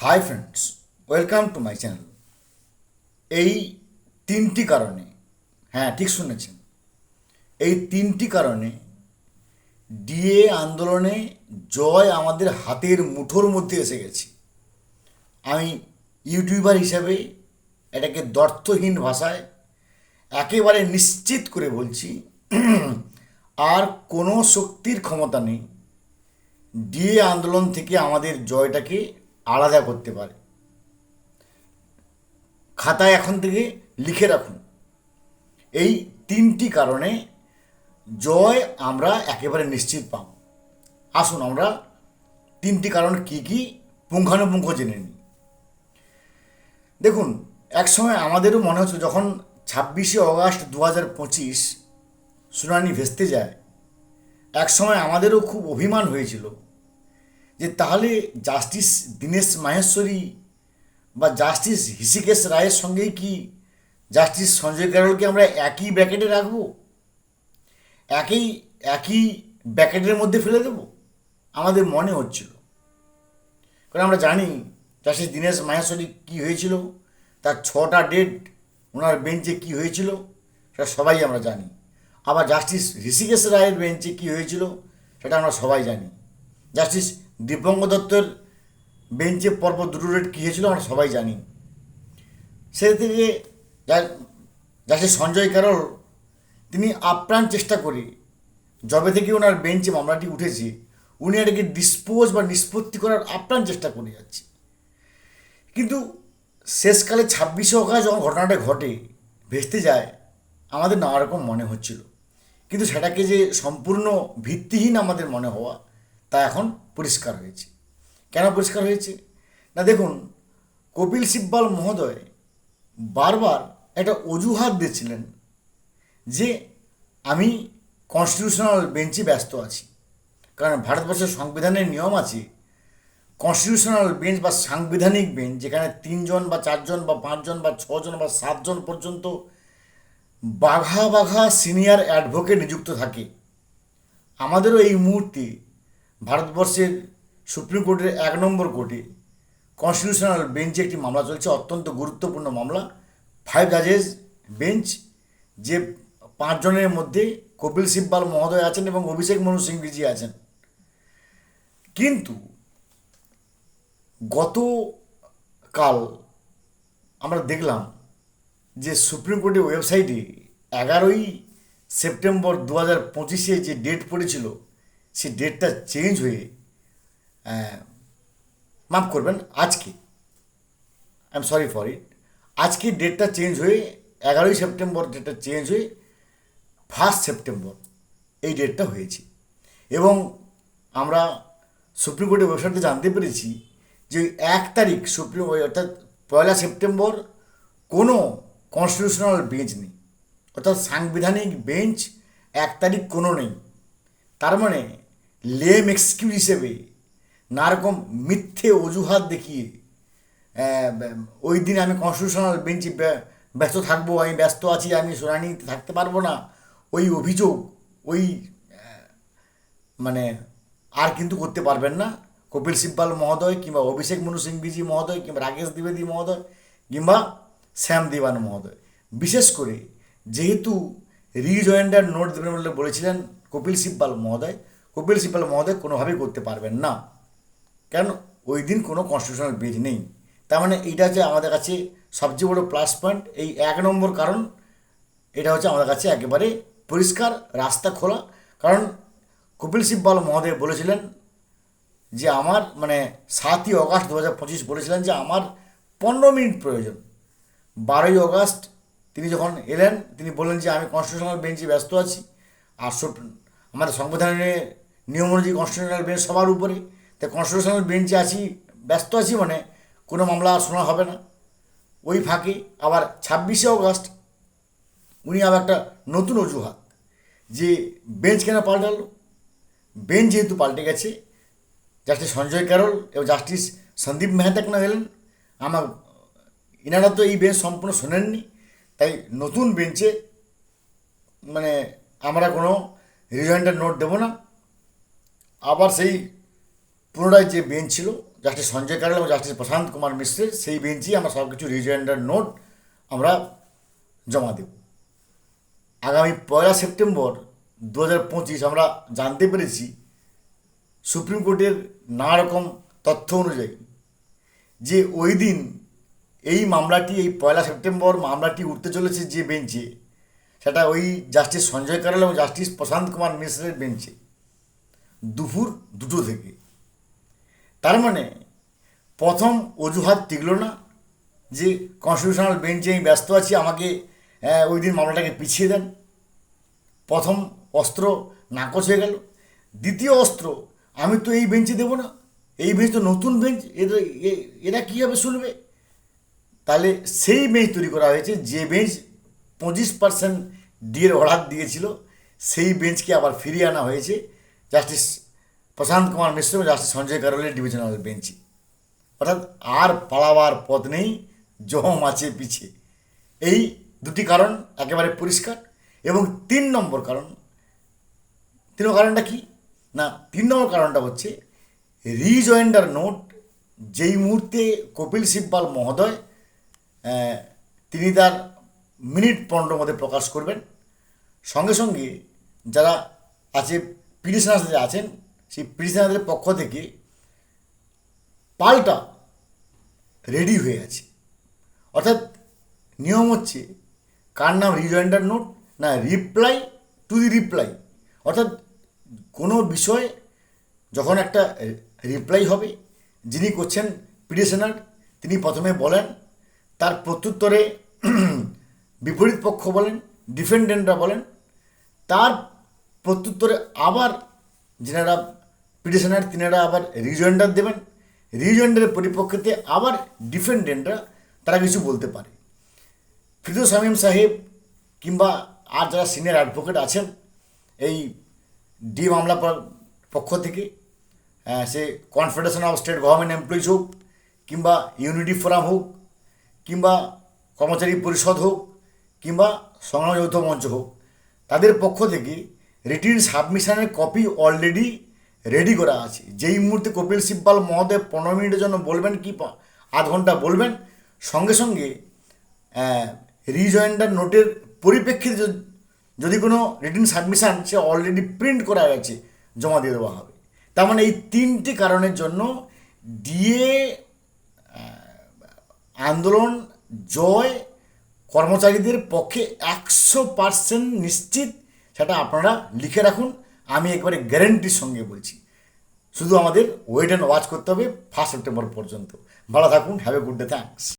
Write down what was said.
Hi friends welcome to my channel এই তিনটি কারণে হ্যাঁ ঠিক শুনেছেন। এই তিনটি কারণে ডিএ আন্দোলনে জয় আমাদের হাতের মুঠোর মধ্যে এসে গেছে। আমি ইউটিউবার হিসাবে এটাকে দর্থহীন ভাষায় একেবারে নিশ্চিত করে বলছি, আর কোনো শক্তির ক্ষমতা নেই। ডিএ আন্দোলন থেকে আমাদের জয়টাকে আলাদা করতে পারে। খাতায় এখন থেকে লিখে রাখুন। এই তিনটি কারণে জয় আমরা একেবারে নিশ্চিত পাব। আসুন আমরা তিনটি কারণ কি কি পুঙ্খানুপুঙ্খ জেনে নিই। দেখুন, একসময় আমাদেরও মনে হচ্ছে যখন ছাব্বিশে অগাস্ট দু হাজার পঁচিশ শুনানি ভেস্তে যায়, একসময় আমাদেরও খুব অভিমান হয়েছিল। যে তাহলে জাস্টিস দীনেশ মাহেশ্বরী বা জাস্টিস হৃষিকেশ রায়ের সঙ্গেই কি জাস্টিস সঞ্জয় কারোলকে আমরা একই ব্র্যাকেটে রাখব? একই একই ব্র্যাকেটের মধ্যে ফেলে দেবো? আমাদের মনে হচ্ছিল। কারণ আমরা জানি জাস্টিস দীনেশ মাহেশ্বরী কী হয়েছিল, তার ছটা ডেট, ওনার বেঞ্চে কী হয়েছিল, সেটা সবাই আমরা জানি। আবার জাস্টিস ঋষিকেশ রায়ের বেঞ্চে কী হয়েছিল, সেটা আমরা সবাই জানি। জাস্টিস দীপঙ্গ দত্তের বেঞ্চে পরপর দুটো রেট কী হয়েছিল আমরা সবাই জানি। সে থেকে যা- জাস্টিস সঞ্জয় ক্যারল তিনি আপ্রাণ চেষ্টা করে যবে থেকে ওনার বেঞ্চে মামলাটি উঠেছে, উনি এটাকে ডিসপোজ বা নিষ্পত্তি করার আপ্রাণ চেষ্টা করে যাচ্ছে। কিন্তু শেষকালে ছাব্বিশে অগাস্ট যখন ঘটনাটা ঘটে, ভেস্তে যায়, আমাদের নানা রকম মনে হচ্ছিল। কিন্তু সেটাকে যে সম্পূর্ণ ভিত্তিহীন আমাদের মনে হওয়া এখন পরিষ্কার হয়েছে। কেন পরিষ্কার হয়েছে? না দেখুন, কপিল সিব্বাল মহোদয় বারবার একটা অজুহাত দিয়েছিলেন যে আমি কনস্টিটিউশনাল বেঞ্চে ব্যস্ত আছি। কারণ ভারতবর্ষের সংবিধানের নিয়ম আছে কনস্টিটিউশনাল বেঞ্চ বা সাংবিধানিক বেঞ্চ যেখানে তিনজন বা চারজন বা পাঁচজন বা ছজন বা সাতজন পর্যন্ত বাঘা বাঘা সিনিয়র অ্যাডভোকেট নিযুক্ত থাকে। আমাদেরও এই মুহূর্তে ভারতবর্ষের সুপ্রিম কোর্টের এক নম্বর কোর্টে কনস্টিটিউশনাল বেঞ্চে একটি মামলা চলছে, অত্যন্ত গুরুত্বপূর্ণ মামলা। ফাইভ জাজেস বেঞ্চ যে পাঁচজনের মধ্যে কপিল সিব্বাল মহোদয় আছেন এবং অভিষেক মনু সিংভিজি আছেন। কিন্তু গতকাল আমরা দেখলাম যে সুপ্রিম কোর্টের ওয়েবসাইটে এগারোই সেপ্টেম্বর দু হাজার পঁচিশে যে ডেট পড়েছিল সেই ডেটটা চেঞ্জ হয়ে মাফ করবেন, আজকে I am sorry for it আজকে ডেটটা চেঞ্জ হয়ে, এগারোই সেপ্টেম্বর ডেটটা চেঞ্জ হয়ে ফার্স্ট সেপ্টেম্বর এই ডেটটা হয়েছে। এবং আমরা সুপ্রিম কোর্টের ওয়েবসাইটে জানতে পেরেছি যে এক তারিখ সুপ্রিম অর্থাৎ পয়লা সেপ্টেম্বর কোনো কনস্টিটিউশনাল বেঞ্চ নেই। অর্থাৎ সাংবিধানিক বেঞ্চ এক তারিখ কোনো নেই। তার মানে লেম এক্সকিউজ হিসেবে নারকম মিথ্যে অজুহাত দেখিয়ে ওই দিন আমি কনস্টিটিউশনাল বেঞ্চে ব্য- ব্যস্ত থাকব, আমি ব্যস্ত আছি, আমি শুনানিতে থাকতে পারব না। ওই অভিযোগ, ওই মানে আর কিন্তু করতে পারবেন না। কপিল সিব্বাল মহোদয় কিংবা অভিষেক মনু সিংভিজি মহোদয় কিংবা রাকেশ দ্বিবেদী মহোদয় কিংবা শ্যাম দেবান মহোদয়। বিশেষ করে যেহেতু রিজয়েন্ডার নোট দেবেন বলে বলেছিলেন কপিল সিব্বাল মহোদয়, কপিল সিব্বাল মহোদয় কোনোভাবেই করতে পারবেন না। কেন? ওই দিন কোনো কনস্টিটিউশনাল বেঞ্চ নেই। তার মানে এইটা হচ্ছে আমাদের কাছে সবচেয়ে বড় প্লাস পয়েন্ট এই এক নম্বর কারণ, এটা হচ্ছে আমাদের কাছে একেবারে পরিষ্কার, রাস্তা খোলা। কারণ কপিল সিব্বাল মহোদয় বলেছিলেন যে আমার মানে সাতই অগাস্ট দু হাজার পঁচিশ বলেছিলেন যে আমার পনেরো মিনিট প্রয়োজন। বারোই অগাস্ট তিনি যখন এলেন, তিনি বললেন যে আমি কনস্টিটিউশনাল বেঞ্চে ব্যস্ত আছি। আর আমাদের সংবিধানের নিয়ম অনুযায়ী কনস্টিটিউশনাল বেঞ্চ সবার উপরে। তাই কনস্টিটিউশনাল বেঞ্চে আছি, ব্যস্ত আছি মানে কোনো মামলা আর শোনা হবে না। ওই ফাঁকে আবার ছাব্বিশে অগস্ট উনি আবার একটা নতুন অজুহাত যে বেঞ্চ কেন পাল্টালো? বেঞ্চ যেহেতু পাল্টে গেছে জাস্টিস সঞ্জয় ক্যারল এবং জাস্টিস সন্দীপ মেহতা কেন এলেন আমার এনারা তো এই বেঞ্চ সম্পূর্ণ শোনেননি, তাই নতুন বেঞ্চে মানে আমরা কোনো রিজয়েন্টার নোট দেবো না। আবার সেই পুনরায় যে বেঞ্চ ছিল জাস্টিস সঞ্জয় কারল এবং জাস্টিস প্রশান্ত কুমার মিশ্রের, সেই বেঞ্চেই আমরা সব কিছু রিজয়েন্ডার নোট আমরা জমা দেব। আগামী পয়লা সেপ্টেম্বর দু হাজার পঁচিশ আমরা জানতে পেরেছি, সুপ্রিম কোর্টের নানা রকম তথ্য অনুযায়ী যে ওই দিন এই মামলাটি, এই পয়লা সেপ্টেম্বর মামলাটি উঠতে চলেছে যে বেঞ্চে সেটা ওই জাস্টিস সঞ্জয় কারল এবং জাস্টিস প্রশান্ত কুমার মিশ্রের বেঞ্চে দুপুর দুটো থেকে। তার মানে প্রথম অজুহাত টিকলো না যে কনস্টিটিউশনাল বেঞ্চে আমি ব্যস্ত আছি, আমাকে ওই দিন মামলাটাকে পিছিয়ে দেন। প্রথম অস্ত্র নাকচ হয়ে গেল। দ্বিতীয় অস্ত্র, আমি তো এই বেঞ্চে দেবো না। এই বেঞ্চ তো নতুন বেঞ্চ এরা, এ- এরা কীভাবে শুনবে? তাহলে সেই বেঞ্চ তৈরি করা হয়েছে, যে বেঞ্চ পঁচিশ পার্সেন্ট ডিএর অর্ডার দিয়েছিল, সেই বেঞ্চকে আবার ফিরিয়ে আনা হয়েছে। জাস্টিস প্রশান্ত কুমার মিশ্র এবং জাস্টিস সঞ্জয় কারলের ডিভিশনাল বেঞ্চে। অর্থাৎ আর পালাবার পথ নেই জম আছে পিছে। এই দুটি কারণ একেবারে পরিষ্কার। এবং তিন নম্বর কারণ, তিন কারণটা কি? না, তিন নম্বর কারণটা হচ্ছে, রিজয়েন্ডার নোট যেই মুহূর্তে কপিল সিব্বাল মহোদয় তিনি তার মিনিট পনেরোর মধ্যে প্রকাশ করবেন। সঙ্গে সঙ্গে যারা আছে পিটিশনার্স যারা আছেন, সেই পিটিশনারদের পক্ষ থেকে পাল্টা রেডি হয়ে আছে। অর্থাৎ নিয়ম হচ্ছে, কার নাম রিজয়েন্ডার নোট, না রিপ্লাই টু দি রিপ্লাই। অর্থাৎ কোনো বিষয়ে যখন একটা রিপ্লাই হবে, যিনি করছেন পিটিশনার, তিনি প্রথমে বলেন, তার প্রত্যুত্তরে বিপরীত পক্ষ বলেন, ডিফেন্ডেন্টরা বলেন, তার প্রত্যুত্তরে আবার যেনারা পিটিশনার, তিনারা আবার রিজয়েন্ডার দেবেন। রিজয়েন্ডারের পরিপ্রেক্ষিতে আবার ডিফেন্ডেন্টরা তারা কিছু বলতে পারে। ফিরোজ শামীম সাহেব কিংবা আর যারা সিনিয়র অ্যাডভোকেট আছেন, এই ডি মামলা পক্ষ থেকে সে confederation of state government employees হোক কিংবা ইউনিটি ফোরাম হোক কিংবা কর্মচারী পরিষদ হোক কিংবা সংগ্রাম যৌথ মঞ্চ হোক, তাদের পক্ষ থেকে রিটিন সাবমিশনের কপি অলরেডি রেডি করা আছে। যেই মুহূর্তে কপিল সিব্বাল মহোদয় পনেরো মিনিটের জন্য বলবেন কি আধ ঘণ্টা বলবেন, সঙ্গে সঙ্গে রিজয়েন্ডার নোটের পরিপ্রেক্ষিতে যদি- কোনো রিটিন সাবমিশান সে অলরেডি প্রিন্ট করা গেছে জমা দিয়ে দেওয়া হবে। তার মানে এই তিনটি কারণের জন্য ডিএ আন্দোলন, জয় কর্মচারীদের পক্ষে একশো পার্সেন্ট নিশ্চিত, সেটা আপনারা লিখে রাখুন। আমি একবারে গ্যারেন্টির সঙ্গে বলছি, শুধু আমাদের ওয়েট অ্যান্ড ওয়াচ করতে হবে ফার্স্ট সেপ্টেম্বর পর্যন্ত। ভালো থাকুন have a good day thanks